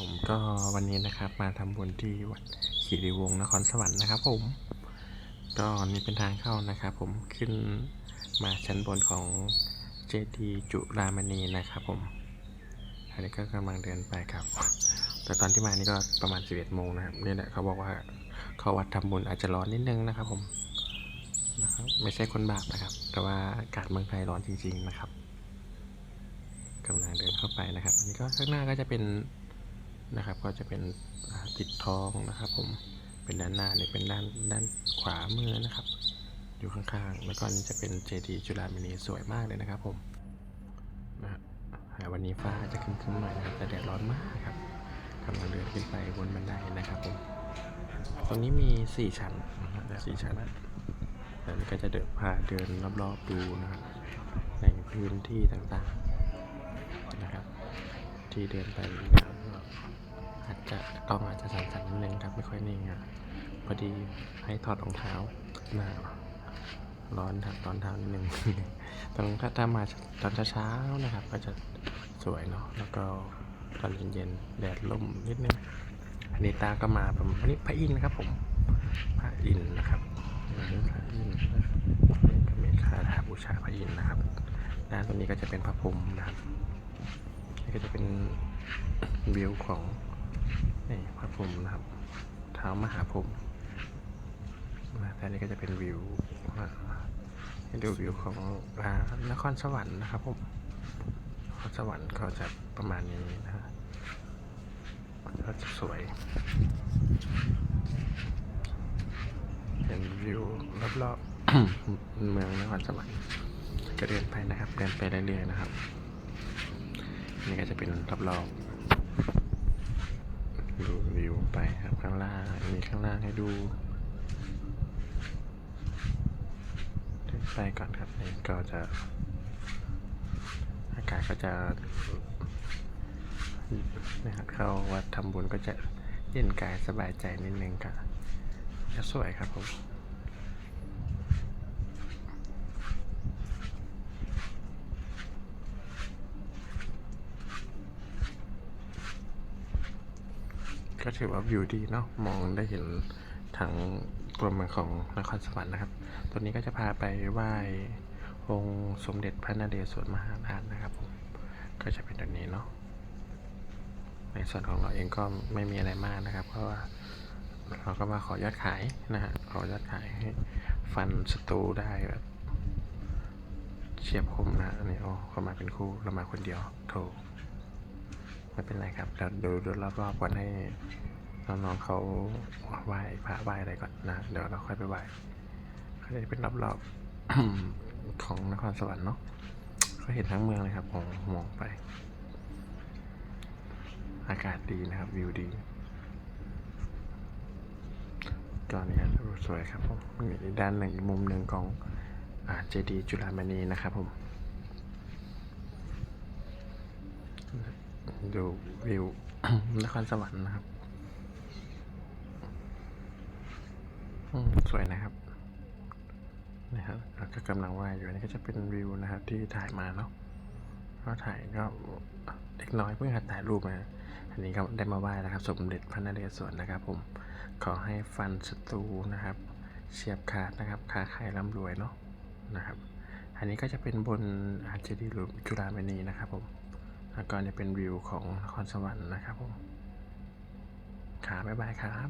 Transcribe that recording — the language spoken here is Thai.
ผมก็วันนี้นะครับมาทำบุญที่วัดขีรีวงนครสวรรค์นะครับ ผม ก็นี่เป็นทางเข้านะครับ ผมขึ้นมาชั้นบนของเจดีย์จุฬามณีนะครับ ผมอันนี้ก็กำลังเดินไปครับ แต่ตอนที่มานี่ก็ประมาณ 11โมงนะครับนี่แหละเขาบอกว่าเขาวัดทำบุญอาจจะร้อนนิดนึงนะครับ ผมนะครับไม่ใช่คนบาปนะครับ แต่ว่าอากาศเมืองไทยร้อนจริง ๆนะครับกำลังเดินเข้าไปนะครับอันนี้ก็ข้างหน้าก็จะเป็น นะครับ ก็จะเป็นติดทองนะครับ ผมเป็นด้านหน้าเนี่ยเป็นด้านด้านขวามือนะครับ อยู่ข้างๆ แล้วก็นี่จะเป็นเจดีย์จุฬามณีสวยมากเลยนะครับ ผมนะฮะวันนี้ฟ้าจะครึ้มๆหน่อยนะครับแต่แดดร้อนมากครับกำลังเดินขึ้นไปบนบันไดนะครับผมตรงนี้มีสี่ชั้นนะครับสี่ชั้นแล้วก็จะเดินพาเดินรอบๆดูนะครับในพื้นที่ต่างๆนะครับ ที่เดินไปนะครับ จจะต้องอาจจะสั่นๆนิดนึงครับ ไม่ค่อยนิ่งอะพอดีให้ถอดรองเท้าหน้าร้อนครับร้อนเท้านิดนึงตอนถ้ามาตอนเช้าๆนะครับ ก็จะสวยเนาะแล้วก็ตอนเย็นๆแดดล่มนิดนึงอันนี้ตาก็มาประมอันนี้พระอินทร์นะครับผมพระอินทร์นะครับอันนี้พระอินทร์นะครับนี่ก็มีคาถาบูชาพระอินทร์นะครับด้านตรงนี้ก็จะเป็นพระพรหมนะครับนี่ก็จะเป็นวิวของ พรมนะครับ เท้ามหาพรมนะแต่นี้ก็จะเป็นวิวอ่าให้ดูวิวของอ่านครสวรรค์นะครับผมนครสวรรค์ก็จะประมาณนี้นะฮะก็จะสวยเห็นวิวรอบๆเมืองนครสวรรค์ก็เดินไปนะครับ เดินไปเรื่อยๆนะครับ นี่ก็จะเป็นรอบๆ ไปครับข้างล่างมีข้างล่างให้ดูขึ้นไปก่อนครับนี่ก็จะ อากาศก็จะนะครับเข้าวัดทำบุญก็จะเย็นกายสบายใจนิดนึงก็จะสวยครับผม ก็ถือว่าวิวดีเนาะมองได้เห็นทางตัวเมืองของนครสวรรค์นะครับ ตัวนี้ก็จะพาไปไหว้องค์สมเด็จพระนเรศวรมหาราชนะครับผมก็จะเป็นแบบนี้เนาะในส่วนของเราเองก็ไม่มีอะไรมากนะครับ เพราะว่าเราก็มาขอยอดขายนะฮะขอยอดขายให้ฟันสตูได้แบบเฉียบคมนะอันนี้โอ้เขามาเป็นคู่เรามาคนเดียวโถ ไม่เป็นไรครับเราดูดูรอบๆก่อนให้น้องๆเขาไหว้พระไหว้อะไรก่อนนะเดี๋ยวเราค่อยไปไหว้เขาจะเป็นรอบๆของนครสวรรค์เนาะก็เห็นทั้งเมืองเลยครับมองมองไป อากาศดีนะครับวิวดีก็นี่ครับสวยครับผมมีด้านหนึ่งมุมหนึ่งของอเจดีย์จุฬามณีนะครับผม ดูวิวนครสวรรค์นะครับสวยนะครับนะครับแล้วก็กำลังว่ายอยู่นี่ก็จะเป็นวิวนะครับ ที่ถ่ายมาเนาะก็ถ่ายก็เด็กน้อยเพิ่งหัดถ่ายรูปมาอันนี้ก็ได้มาไหว้แล้วครับ สมเด็จพระนเรศวรนะครับ ผมขอให้ฟันศัตรูนะครับ เฉียบขาดนะครับค้าขายร่ำรวยเนาะนะครับ อันนี้ก็จะเป็นบนอาเจดีหรือจุฬามณีนะครับผม แล้วก็จะเป็นวิวของนครสวรรค์นะครับผมขาบ๊ายบายครับ